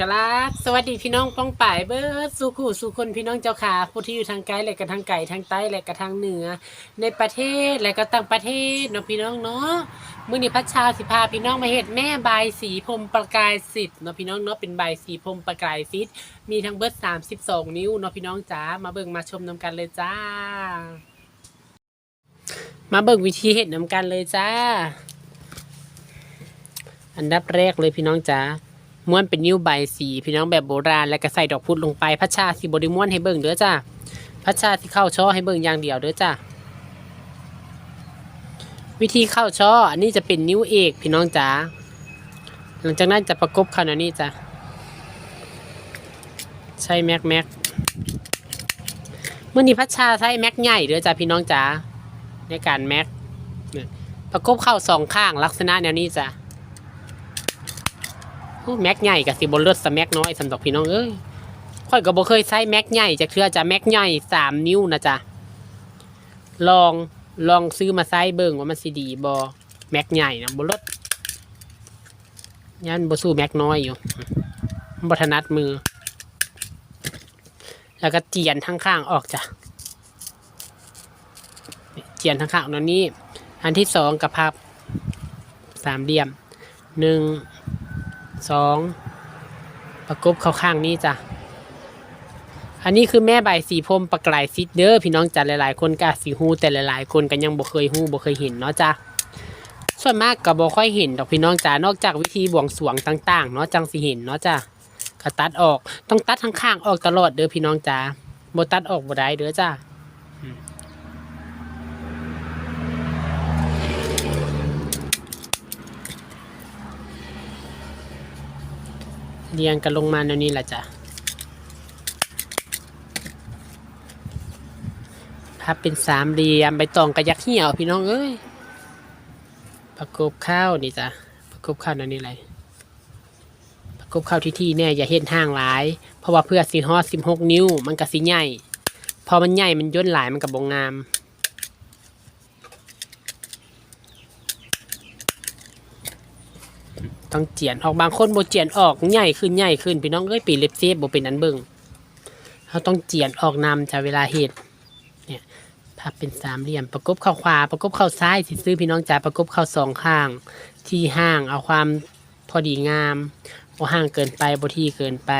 กราบสวัสดีพี่น้องป้องป่ายเบิร์ดสู่ขู่สู่คนพี่น้องเจ้าขาผู้ที่อยู่ทางไกลและก็ทางไก่ทางใต้และก็ทางเหนือ ในประเทศและก็ต่างประเทศเนาะพี่น้องเนาะมื้อนี้พัชชาสิพาพี่น้องมาเฮ็ดแม่ใบสีพรมประกายสิทธิ์เนาะพี่น้องเนาะเป็นใบสีพรมประกายสิทธิ์มีทั้งเบิร์ด32นิ้วเนาะพี่น้องจ๋ามาเบิ่งมาชมนํกันเลยจ้า มาเบิ่งวิธีเฮ็ดนํกันเลยจ้า อันดับแรกเลยพี่น้องจ๋า ม้วนเป็นนิ้วใบสีพี่น้องแบบโบราณ แล้วก็ใส่ดอกพุธลงไปพัชชาสิบริม้วนให้เบิ่งเด้อจ้าพัชชาที่เข้าช่อให้เบิ่งอย่างเดียวเด้อจ้าวิธีเข้าช่ออันนี้จะเป็นนิ้วเอกพี่น้องจ๋าหลังจากนั้นจะประกบเข้าอันนี้จ้ะใช้แม็กแม็กเมื่อนี้พัชชาใช้แม็กใหญ่เด้อจ้าพี่น้องจ๋าในการแม็กประกบเข้าสองข้างลักษณะแนวนี้จ้ะ แม็กใหญ่กับสิบนเลือดสแม็กน้อยสำหรับพี่น้องเอ้ยค่อยก็บ่เคยใช้แม็กใหญ่จะเทื่อจะแม็กใหญ่สามนิ้วนะจ๊ะลองลองซื้อมาใช้เบิ่งว่ามันสิดีบอแม็กใหญ่นะบนรถยันบ่สู้แม็กน้อยอยู่บ่ถนัดมือ แล้วก็เจียนทั้งข้างออกจ้ะเจียนทั้งข้างนั่นนี่อันที่สองกับพับสามเหลี่ยมหนึ่ง สองประกบเข้าข้างนี้จ้ะ อันนี้คือแม่ใบสีพรมประกายซิดเดอร์พี่น้องจ้ะหลายๆ คนก็สีฮูแต่หลายๆ คนก็ยังบ่เคยฮูบ่เคยเห็นเนาะจ้ะส่วนมากก็บ่ค่อยเห็นดอกพี่น้องจ้านอกจากวิธีบวงสรวงต่างๆเนาะจังสิเห็นเนาะจ้ะก็ตัดออกต้องตัดทั้งข้างออกตลอดเด้อพี่น้องจ้าบ่ตัดออกบ่ได้เด้อจ้ะ เรียงกันลงมาแนวนี้แหละจ้ะพับเป็นสามเหลี่ยมใบตองกระยักเหี่ยวพี่น้องเอ้ยประกบข้าวนี่จ้ะประกบข้าวนั่นนี่ไรประกบข้าวที่ที่แน่อย่าเห็นห่างหลาย เพราะว่าเพื่อสีฮอดสิบหกนิ้ว มันก็สีใหญ่พอมันใหญ่มันย่นหลายมันกับบงงาม ต้องเจียนออกบางคนโบเจียนออกใหญ่ขึ้นใหญ่ขึ้นพี่น้องเอ้ยปีเล็บเซฟโบเป็นอันเบิ่งเขาต้องเจียนออกนำจากเวลาเห็ดเนี่ยพับเป็นสามเหลี่ยมประกบเข้าขวาประกบเข้าซ้ายสิซื้อพี่น้องจ๋าประกบเข้าสองข้าง ที่ห่างเอาความพอดีงามบ่ห่างเกินไปโบที่เกินไป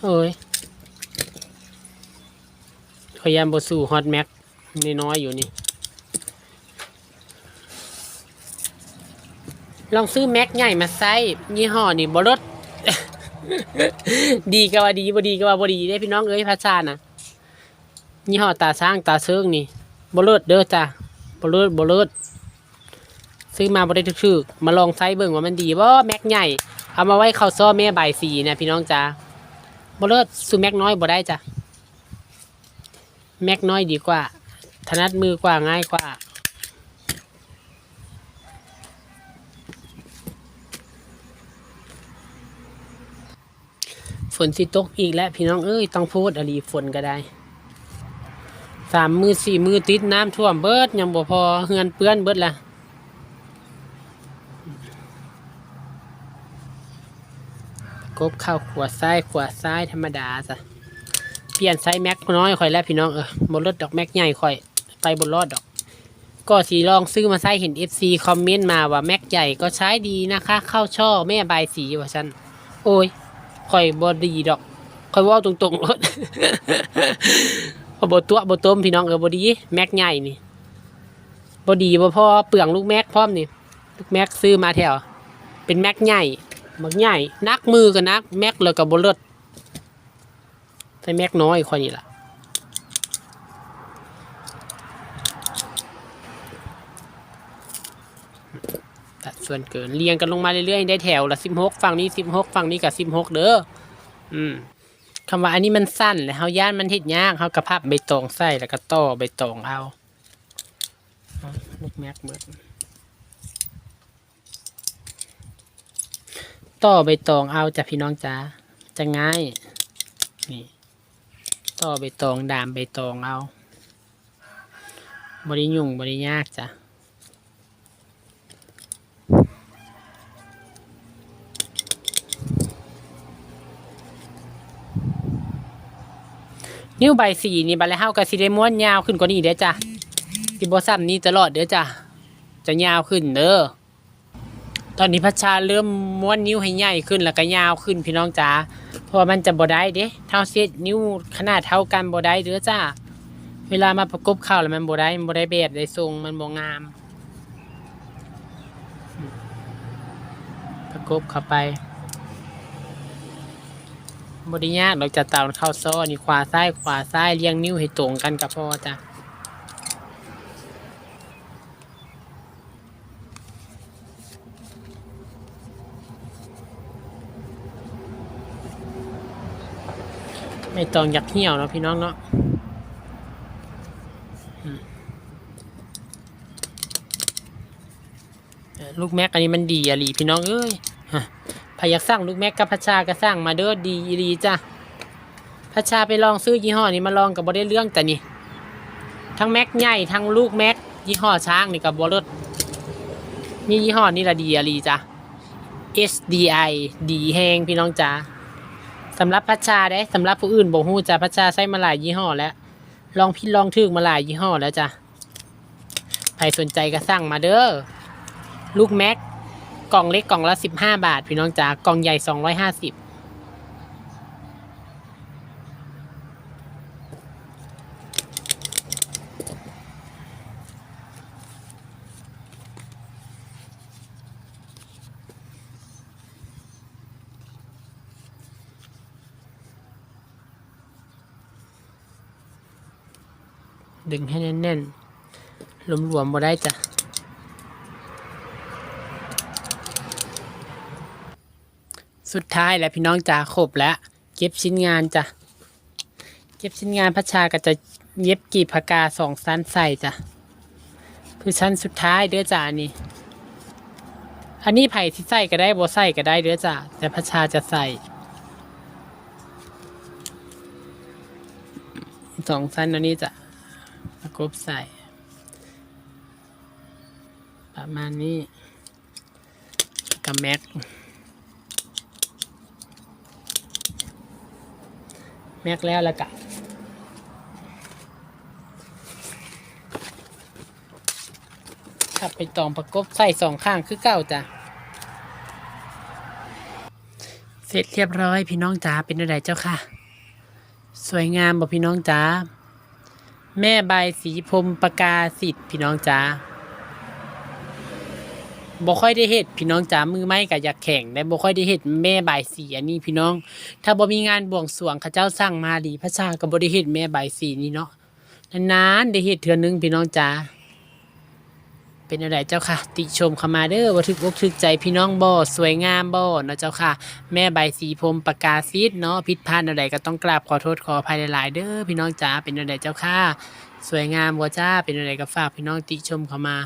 โอ้ย พยายามบสู้ฮอตแม็กน้อยอยู่นี่ ลองซื้อแม็กใหญ่มาใส่ยี่ห้อนี่บรถดีก็ว่าดีบ่ดีก็ว่าบ่ดีได้พี่น้องเอ้ยพระชานะยี่ห้อตาช้างตาเชิงนี่บ่เลิศเด้อจ้ะบ่เลิศบ่เลิศซื้อมาบ่ได้ทึกๆมาลองใช้เบิ่งว่ามันดีบ่แม็กใหญ่เอามาไว้เข้าซ้อแม่ใบสีนะพี่น้องจ้าบ่เลิศซื้อแม็กน้อยบ่ได้จ้ะ แม็กน้อยดีกว่า ถนัดมือกว่าง่ายกว่า ฝนสิตกอีกแล้วพี่น้องเอ้ย ต้องพูดอลีฝนก็ได้ สามมือสี่มือติดน้ำท่วมเบิด ยังบ่พอเฮือนเปื้อนเบิดละกบเข้าขวาซ้ายขวาซ้ายธรรมดาจ้ะ ปลี่ยนไซส์แม็กน้อยค่อยแล้วพี่น้องเออบนรถดอกแม็กใหญ่ค่อยไปบนรอดดอก ก็สีลองซื้อมาใช้เห็น FC คอมเมนต์มาว่าแม็กใหญ่ก็ใช้ดีนะคะ เข้าช่อแม่ใบายสีว่าฉันโอ้ยข่อยบอดีดอกข่อยว่าตรงๆรถพอบตัวบต้มพี่น้องเออบอดีแม็กใหญ่นี่บอดีบ่พอเปลืองลูกแม็กพร้อมนี่ลูกแม็กซื้อมาแถวเป็นแม็กใหญ่มักใหญ่นักมือกับนักแม็กเลยกับบเลิศ ใช้แม็กน้อยค่อยนี่ล่ะตัดส่วนเกินเรียงกันลงมาเรื่อยๆ ได้แถวละสิบหกฝั่งนี้สิบหกฝั่งนี้กับสิบหกเด้ออืมคำว่าอันนี้มันสั้นแล้วเฮาย่านมันเฮ็ดยากเฮากระพับใบตองใส่แล้วก็ต่อใบตองเอาลูกแม็กเบิดต่อใบตองเอาจ้ะพี่น้องจ๋าจะง่าย ต่อใบตองดามใบตองเอาบริยุ่งบริยากจ้ะนิ้วใบสีนี่บัดแล้วเฮาก็สิได้ม้วนยาวขึ้นกว่านี้เด้อจ้ะสิบ่ซ้ำนี้ตลอดเด้อจ้ะจะยาวขึ้นเด้อ ตอนนี้พัชชาเริ่มม้วนนิ้วให้ใหญ่ขึ้นแล้วก็ยาวขึ้นพี่น้องจ๋าเพราะว่ามันจะบ่ได้เด้เท่าเซตนิ้วขนาดเท่ากันบ่ได้เด้อจ้าเวลามาประกบเข้าแล้วมันบ่ได้มันบ่ได้แบบได้ทรงมันบ่งาม ประกบเข้าไปบ่ได้ยากเราจะตามเข้าซ้อนี่ขวาซ้ายขวาซ้ายเรียงนิ้วให้ตรงกันกับพ่อจ้ะ ไม่ต้องอยากเหี่ยวเนาะพี่น้องเนาะลูกแม็กอันนี้มันดีอะลีพี่น้องเอ้ยพยากสร้างลูกแม็กกับพัชชาก็สร้างมาเด้อดีอีลีจ้ะพัชชาไปลองซื้อยี่ห้อนี้มาลองกับบ่ได้เรื่องแต่นี่ทั้งแม็กใหญ่ทั้งลูกแม็กยี่ห้อช้างนี่กับบรถนี่ยี่ห้อนี้ละดีอะลีจ้ะ SDI ดีแหงพี่น้องจ้า สำหรับพัชชาได้สำหรับผู้อื่นบอกฮู้จ้ะพัชชาใช้มาหลายยี่ห้อแล้ว ลองพิดลองถึกมาหลายยี่ห้อแล้วจ้ะใครสนใจก็สั่งมาเด้อลูกแม็กกล่องเล็กกล่องละสิบห้าบาท พี่น้องจ๋ากล่องใหญ่สองร้อยห้าสิบ ดึงให้แน่นๆรวมๆบ่ได้จ้ะสุดท้ายแล้วพี่น้องจ๋าครบแล้ว เก็บชิ้นงานจ้ะ เก็บชิ้นงานพัชชาก็จะเย็บกีบพากาสองสั้นใส่จ้ะ คือชั้นสุดท้ายเด้อจ้านนี้อันนี้ไผ่ที่ใส่ก็ได้โบใส่ก็ได้เด้อจ้าแต่พัชชาจะใส่สองสั้นอันนี้จะประ กบใส่ ประมาณนี้กับแม็ก แม็กแล้วแล้วกะขับไปตองประกบใส่สองข้างคือเก้าจ้ะเสร็จเรียบร้อยพี่น้องจ๋าเป็นอะไรเจ้าค่ะ สวยงามบ่พี่น้องจ๋า แม่ใบสีพรมประกาสิทธิ์พี่น้องจ้าบ่ค่อยได้เห็ดพี่น้องจ๋ามือไม้กับอยากแข่งได้บ่ค่อยได้เห็ดแม่ใบสีอันนี้พี่น้อง ถ้าบ่มีงานบวงสรวงเข้าเจ้าสร้างมาดีพระชาก็บ่ได้เฮ็ดแม่ใบสีนี่เนาะนานๆได้เฮ็ดเทื่อนึงพี่น้องจ๋า เป็นอะไรเจ้าค่ะ ติชมเข้ามาเด้อว่าถึกอกถึกใจพี่น้องบ่สวยงามบ่เนาะเจ้าค่ะ แม่ใบสีพรมประกาศซีดเนาะผิดพลาดอะไรก็ต้องกราบขอโทษขออภัยหลายๆเด้อพี่น้องจ๋าเป็นอะไรเจ้าค่ะ สวยงามบ่จ้าเป็นอะไรก็ฝากพี่น้องติชมเข้ามา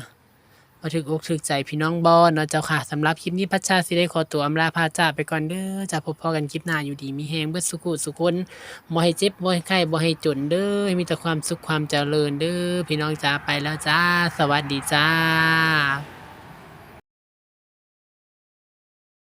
าถึกอกถึกใจพี่น้องบอเนาะเจ้าค่ะสำหรับคลิปนี้พัชชาสิได้ขอตัวอำลาพาจาไปก่อนเด้อจะพบพอกันคลิปหน้าอยู่ดีมีแหงเบิดสุขุสุคนบ่ให้เจ็บบ่ให้ไข้บ่ให้จนเด้อให้มีแต่ความสุขความเจริญเด้อพี่น้องจ้าไปแล้วจ้า สวัสดีจ้า